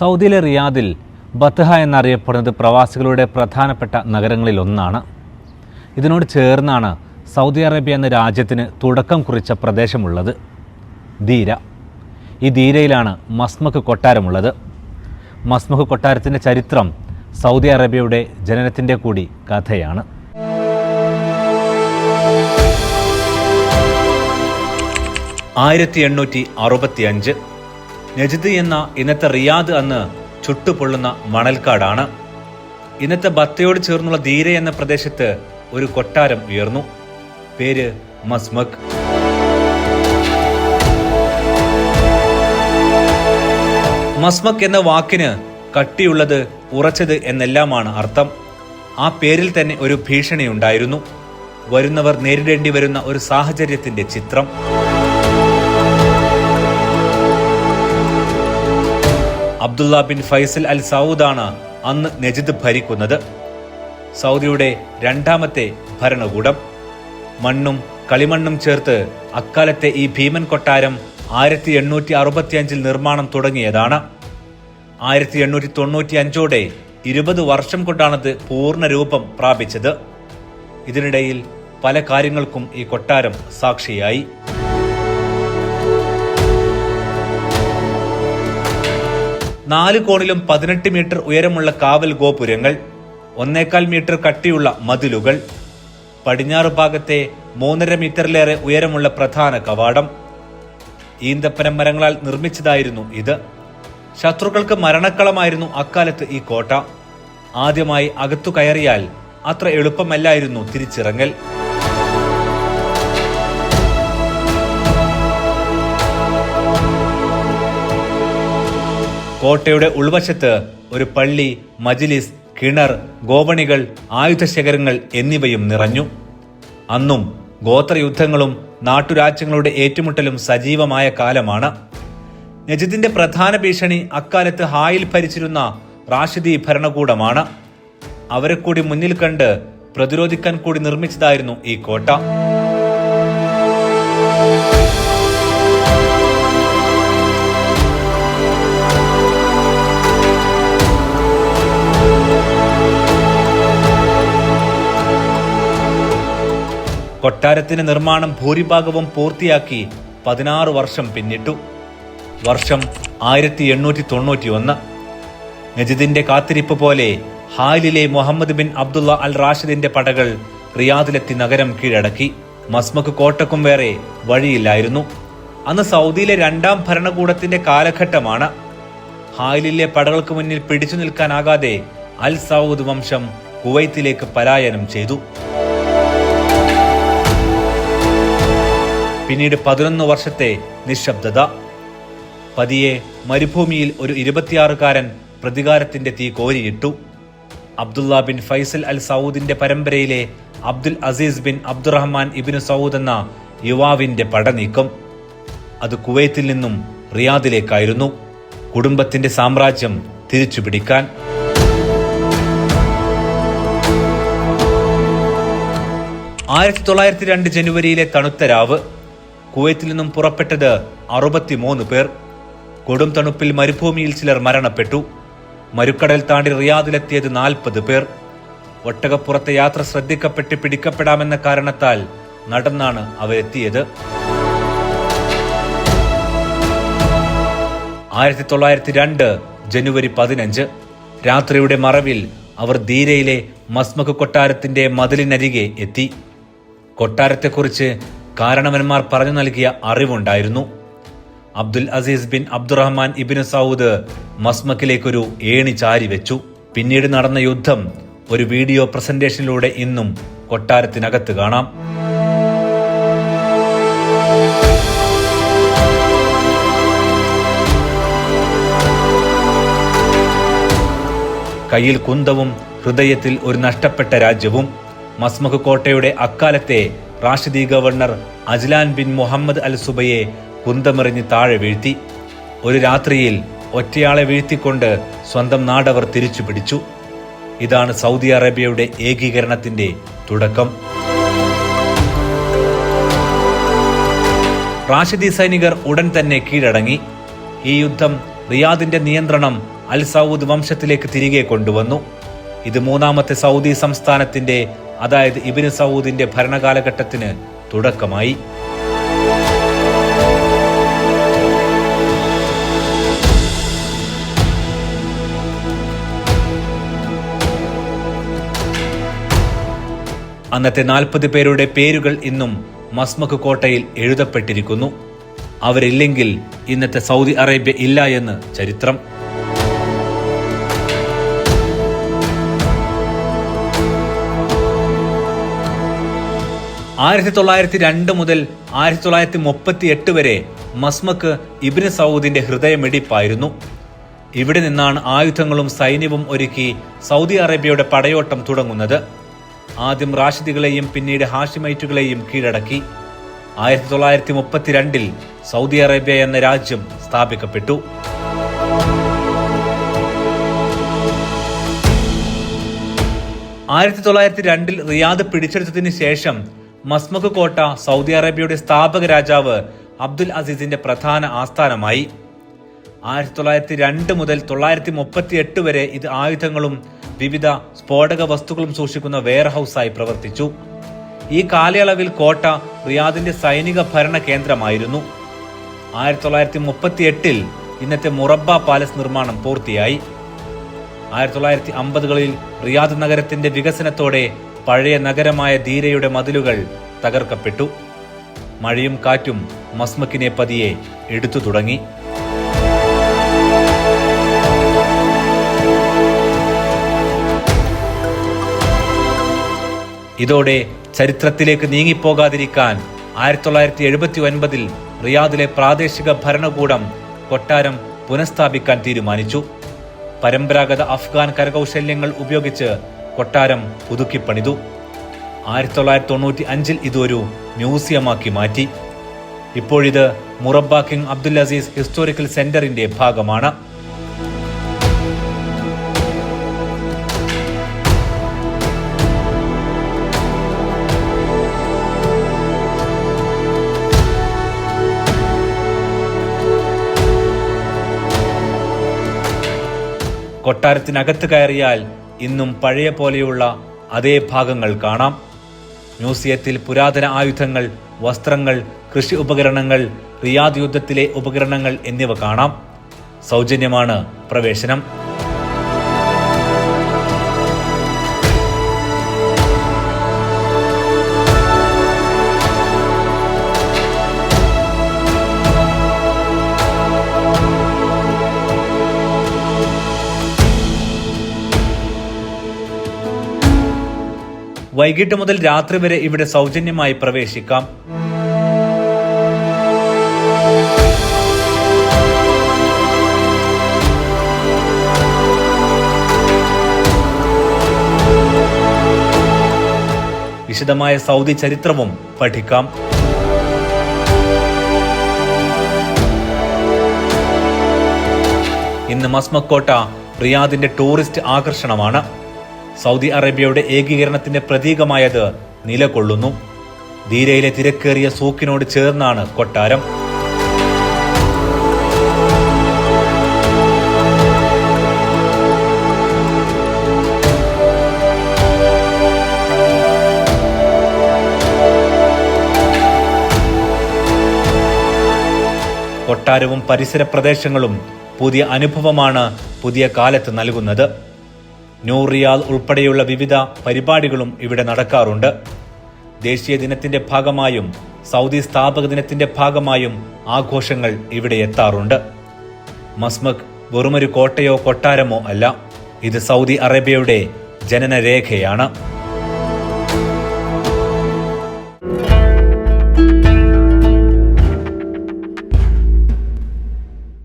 സൗദിയിലെ റിയാദിൽ ബത്ഹ എന്നറിയപ്പെടുന്നത് പ്രവാസികളുടെ പ്രധാനപ്പെട്ട നഗരങ്ങളിൽ ഒന്നാണ്. ഇതിനോട് ചേർന്നാണ് സൗദി അറേബ്യ എന്ന രാജ്യത്തിന് തുടക്കം കുറിച്ച പ്രദേശമുള്ളത്. ധീര ഈ ധീരയിലാണ് മസ്മഖ് കൊട്ടാരമുള്ളത്. മസ്മഖ് കൊട്ടാരത്തിന്റെ ചരിത്രം സൗദി അറേബ്യയുടെ ജനനത്തിന്റെ കൂടി കഥയാണ്. ആയിരത്തി എണ്ണൂറ്റി അറുപത്തി അഞ്ച് നജിദ് എന്ന ഇന്നത്തെ റിയാദ് അന്ന് ചുട്ടുപൊള്ളുന്ന മണൽക്കാടാണ്. ഇന്നത്തെ ബത്തയോട് ചേർന്നുള്ള ധീര എന്ന പ്രദേശത്ത് ഒരു കൊട്ടാരം ഉയർന്നു. പേര് മസ്മക്. മസ്മക് എന്ന വാക്കിന് കട്ടിയുള്ളത് ഉറച്ചത് എന്നെല്ലാമാണ് അർത്ഥം. ആ പേരിൽ തന്നെ ഒരു ഭീഷണി ഉണ്ടായിരുന്നു. വരുന്നവർ നേരിടേണ്ടി വരുന്ന ഒരു സാഹചര്യത്തിന്റെ ചിത്രം. അബ്ദുള്ള ബിൻ ഫൈസൽ അൽ സൗദാണ് അന്ന് നജിദ് ഭരിക്കുന്നത്. സൗദിയുടെ രണ്ടാമത്തെ ഭരണകൂടം. മണ്ണും കളിമണ്ണും ചേർത്ത് അക്കാലത്തെ ഈ ഭീമൻ കൊട്ടാരം ആയിരത്തി എണ്ണൂറ്റി അറുപത്തിയഞ്ചിൽ നിർമ്മാണം തുടങ്ങിയതാണ്. ആയിരത്തി എണ്ണൂറ്റി തൊണ്ണൂറ്റി അഞ്ചോടെ ഇരുപത് വർഷം കൊണ്ടാണത് പൂർണ രൂപം പ്രാപിച്ചത്. ഇതിനിടയിൽ പല കാര്യങ്ങൾക്കും ഈ കൊട്ടാരം സാക്ഷിയായി. നാല് കോണിലും പതിനെട്ട് മീറ്റർ ഉയരമുള്ള കാവൽ ഗോപുരങ്ങൾ ഒന്നേകാൽ മീറ്റർ കട്ടിയുള്ള മതിലുകൾ പടിഞ്ഞാറ് ഭാഗത്തെ മൂന്നര മീറ്ററിലേറെ ഉയരമുള്ള പ്രധാന കവാടം. ഈന്തപ്പന മരങ്ങളാൽ നിർമ്മിച്ചതായിരുന്നു ഇത്. ശത്രുക്കൾക്ക് മരണക്കളമായിരുന്നു അക്കാലത്ത് ഈ കോട്ട. ആദ്യമായി അകത്തു കയറിയാൽ അത്ര എളുപ്പമല്ലായിരുന്നു തിരിച്ചിറങ്ങൽ. കോട്ടയുടെ ഉൾവശത്ത് ഒരു പള്ളി മജിലിസ് കിണർ ഗോവണികൾ ആയുധശേഖരങ്ങൾ എന്നിവയും നിറഞ്ഞു. അന്നും ഗോത്രയുദ്ധങ്ങളും നാട്ടുരാജ്യങ്ങളുടെ ഏറ്റുമുട്ടലും സജീവമായ കാലമാണ്. നജിദിന്റെ പ്രധാന ഭീഷണി അക്കാലത്ത് ഹായിൽ ഭരിച്ചിരുന്ന റാഷിദി ഭരണകൂടമാണ്. അവരെ കൂടി മുന്നിൽ കണ്ട് പ്രതിരോധിക്കാൻ കൂടി നിർമ്മിച്ചതായിരുന്നു ഈ കോട്ട. കൊട്ടാരത്തിന്റെ നിർമ്മാണം ഭൂരിഭാഗവും പൂർത്തിയാക്കി പതിനാറ് വർഷം പിന്നിട്ടു. വർഷം ആയിരത്തി എണ്ണൂറ്റി തൊണ്ണൂറ്റി ഒന്ന് നജിദിന്റെ കാത്തിരിപ്പ് പോലെ ഹാലിലെ മുഹമ്മദ് ബിൻ അബ്ദുള്ള അൽ റാഷിദിന്റെ പടകൾ റിയാദിലെത്തി നഗരം കീഴടക്കി. മസ്മക്ക് കോട്ടക്കും വേറെ വഴിയില്ലായിരുന്നു. അന്ന് സൗദിയിലെ രണ്ടാം ഭരണകൂടത്തിന്റെ കാലഘട്ടമാണ്. ഹാലിലെ പടകൾക്ക് മുന്നിൽ പിടിച്ചു നിൽക്കാനാകാതെ അൽ സൗദ് വംശം കുവൈത്തിലേക്ക് പലായനം ചെയ്തു. പിന്നീട് പതിനൊന്ന് വർഷത്തെ നിശബ്ദത. പതിയെ മരുഭൂമിയിൽ ഒരു ഇരുപത്തിയാറുകാരൻ പ്രതികാരത്തിന്റെ തീ കോരിയിട്ടു. അബ്ദുള്ള ബിൻ ഫൈസൽ അൽ സൗദിന്റെ പരമ്പരയിലെ Abdul Aziz bin Abdulrahman ibn Saud എന്ന യുവാവിന്റെ പടനീക്കം. അത് കുവൈത്തിൽ നിന്നും റിയാദിലേക്കായിരുന്നു. കുടുംബത്തിന്റെ സാമ്രാജ്യം തിരിച്ചുപിടിക്കാൻ. ആയിരത്തി തൊള്ളായിരത്തി രണ്ട് ജനുവരിയിലെ തണുത്ത രാവ് കുവൈത്തിൽ നിന്നും പുറപ്പെട്ടത് അറുപത്തിമൂന്ന് പേർ. കൊടും തണുപ്പിൽ മരുഭൂമിയിൽ ചിലർ മരണപ്പെട്ടു. മരുക്കടൽ താണ്ടി റിയാദിലെത്തിയത് നാൽപ്പത് പേർ. ഒട്ടകപ്പുറത്തെ യാത്ര ശ്രദ്ധിക്കപ്പെട്ട് പിടിക്കപ്പെടാമെന്ന കാരണത്താൽ നടന്നാണ് അവരെത്തിയത്. ആയിരത്തി തൊള്ളായിരത്തി രണ്ട് ജനുവരി പതിനഞ്ച്. രാത്രിയുടെ മറവിൽ അവർ ധീരയിലെ മസ്മക് കൊട്ടാരത്തിന്റെ മതിലിനരികെ എത്തി. കൊട്ടാരത്തെക്കുറിച്ച് കാരണവന്മാർ പറഞ്ഞു നൽകിയ അറിവുണ്ടായിരുന്നു. Abdul Aziz bin Abdulrahman ibn Saud മസ്മക്കിലേക്കൊരു ഏണി ചാരി വെച്ചു. പിന്നീട് നടന്ന യുദ്ധം ഒരു വീഡിയോ പ്രസന്റേഷനിലൂടെ ഇന്നും കൊട്ടാരത്തിനകത്ത് കാണാം. കയ്യിൽ കുന്തവും ഹൃദയത്തിൽ ഒരു നഷ്ടപ്പെട്ട രാജ്യവും മസ്മഖ് കോട്ടയുടെ അക്കാലത്തെ Rashidi governor Ajlan bin Muhammad al സുബയെ കുന്തമെറിഞ്ഞ് താഴെ വീഴ്ത്തി. ഒരു രാത്രിയിൽ ഒറ്റയാളെ വീഴ്ത്തിക്കൊണ്ട് സ്വന്തം നാടവർ തിരിച്ചു പിടിച്ചു. ഇതാണ് സൗദി അറേബ്യയുടെ ഏകീകരണത്തിന്റെ തുടക്കം. റാഷിദി സൈനികർ ഉടൻ തന്നെ കീഴടങ്ങി. ഈ യുദ്ധം റിയാദിന്റെ നിയന്ത്രണം അൽ സൗദ് വംശത്തിലേക്ക് തിരികെ കൊണ്ടുവന്നു. ഇത് മൂന്നാമത്തെ സൗദി സംസ്ഥാനത്തിന്റെ അതായത് ഇബിന് സൗദിന്റെ ഭരണകാലഘട്ടത്തിന് തുടക്കമായി. അന്നത്തെ നാൽപ്പത് പേരുടെ പേരുകൾ ഇന്നും മസ്മഖ് കോട്ടയിൽ എഴുതപ്പെട്ടിരിക്കുന്നു. അവരില്ലെങ്കിൽ ഇന്നത്തെ സൗദി അറേബ്യ ഇല്ല എന്ന് ചരിത്രം. ആയിരത്തി തൊള്ളായിരത്തി രണ്ട് മുതൽ ആയിരത്തി തൊള്ളായിരത്തി മുപ്പത്തി എട്ട് വരെ മസ്മക്ക് ഇബിന് സൗദിന്റെ ഹൃദയമിടിപ്പായിരുന്നു. ഇവിടെ നിന്നാണ് ആയുധങ്ങളും സൈന്യവും ഒരുക്കി സൗദി അറേബ്യയുടെ പടയോട്ടം തുടങ്ങുന്നത്. ആദ്യം റാഷിദുകളെയും പിന്നീട് ഹാഷിമൈറ്റുകളെയും കീഴടക്കി. ആയിരത്തി തൊള്ളായിരത്തി മുപ്പത്തിരണ്ടിൽ സൗദി അറേബ്യ എന്ന രാജ്യം സ്ഥാപിക്കപ്പെട്ടു. ആയിരത്തി തൊള്ളായിരത്തി രണ്ടിൽ റിയാദ് പിടിച്ചെടുത്തതിന് ശേഷം മസ്മക് കോട്ട സൗദി അറേബ്യയുടെ സ്ഥാപക രാജാവ് അബ്ദുൽ അസീസിന്റെ പ്രധാന ആസ്ഥാനമായി. ആയിരത്തി തൊള്ളായിരത്തി രണ്ട് മുതൽ തൊള്ളായിരത്തി മുപ്പത്തി എട്ട് വരെ ഇത് ആയുധങ്ങളും വിവിധ സ്ഫോടക വസ്തുക്കളും സൂക്ഷിക്കുന്ന വെയർഹൌസായി പ്രവർത്തിച്ചു. ഈ കാലയളവിൽ കോട്ട റിയാദിന്റെ സൈനിക ഭരണ കേന്ദ്രമായിരുന്നു. ആയിരത്തി തൊള്ളായിരത്തി മുപ്പത്തി എട്ടിൽ ഇന്നത്തെ മുറബ പാലസ് നിർമ്മാണം പൂർത്തിയായി. ആയിരത്തി തൊള്ളായിരത്തി അമ്പതുകളിൽ റിയാദ് നഗരത്തിന്റെ വികസനത്തോടെ പഴയ നഗരമായ ധീരയുടെ മതിലുകൾ തകർക്കപ്പെട്ടു. മഴയും കാറ്റും മസ്മക്കിനെ പതിയെ എടുത്തു തുടങ്ങി. ഇതോടെ ചരിത്രത്തിലേക്ക് നീങ്ങിപ്പോകാതിരിക്കാൻ ആയിരത്തി തൊള്ളായിരത്തി എഴുപത്തി ഒൻപതിൽ റിയാദിലെ പ്രാദേശിക ഭരണകൂടം കൊട്ടാരം പുനഃസ്ഥാപിക്കാൻ തീരുമാനിച്ചു. പരമ്പരാഗത അഫ്ഗാൻ കരകൗശല്യങ്ങൾ ഉപയോഗിച്ച് കൊട്ടാരം പുതുക്കിപ്പണിതു. ആയിരത്തി തൊള്ളായിരത്തി തൊണ്ണൂറ്റി അഞ്ചിൽ ഇതൊരു മ്യൂസിയമാക്കി മാറ്റി. ഇപ്പോഴിത് Murabba king Abdul Aziz historical സെന്ററിന്റെ ഭാഗമാണ്. കൊട്ടാരത്തിനകത്ത് കയറിയാൽ ഇന്നും പഴയ പോലെയുള്ള അതേ ഭാഗങ്ങൾ കാണാം. മ്യൂസിയത്തിൽ പുരാതന ആയുധങ്ങൾ വസ്ത്രങ്ങൾ കൃഷി ഉപകരണങ്ങൾ റിയാദ് യുദ്ധത്തിലെ ഉപകരണങ്ങൾ എന്നിവ കാണാം. സൗജന്യമാണ് പ്രവേശനം. വൈകിട്ട് മുതൽ രാത്രി വരെ ഇവിടെ സൗജന്യമായി പ്രവേശിക്കാം. വിശദമായ സൗദി ചരിത്രവും പഠിക്കാം. ഇന്ന് മസ്മക്കോട്ട റിയാദിന്റെ ടൂറിസ്റ്റ് ആകർഷണമാണ്. സൗദി അറേബ്യയുടെ ഏകീകരണത്തിന്റെ പ്രതീകമായത് നിലകൊള്ളുന്നു. ധീരയിലെ തിരക്കേറിയ സൂക്കിനോട് ചേർന്നാണ് കൊട്ടാരം. കൊട്ടാരവും പരിസര പ്രദേശങ്ങളും പുതിയ അനുഭവമാണ് പുതിയ കാലത്ത് നൽകുന്നത്. റിയാൽ ഉൾപ്പെടെയുള്ള വിവിധ പരിപാടികളും ഇവിടെ നടക്കാറുണ്ട്. ദേശീയ ദിനത്തിന്റെ ഭാഗമായും സൗദി സ്ഥാപക ദിനത്തിന്റെ ഭാഗമായും ആഘോഷങ്ങൾ ഇവിടെ എത്താറുണ്ട്. മസ്മക് വെറുമൊരു കോട്ടയോ കൊട്ടാരമോ അല്ല ഇത് സൗദി അറേബ്യയുടെ ജനനരേഖയാണ്.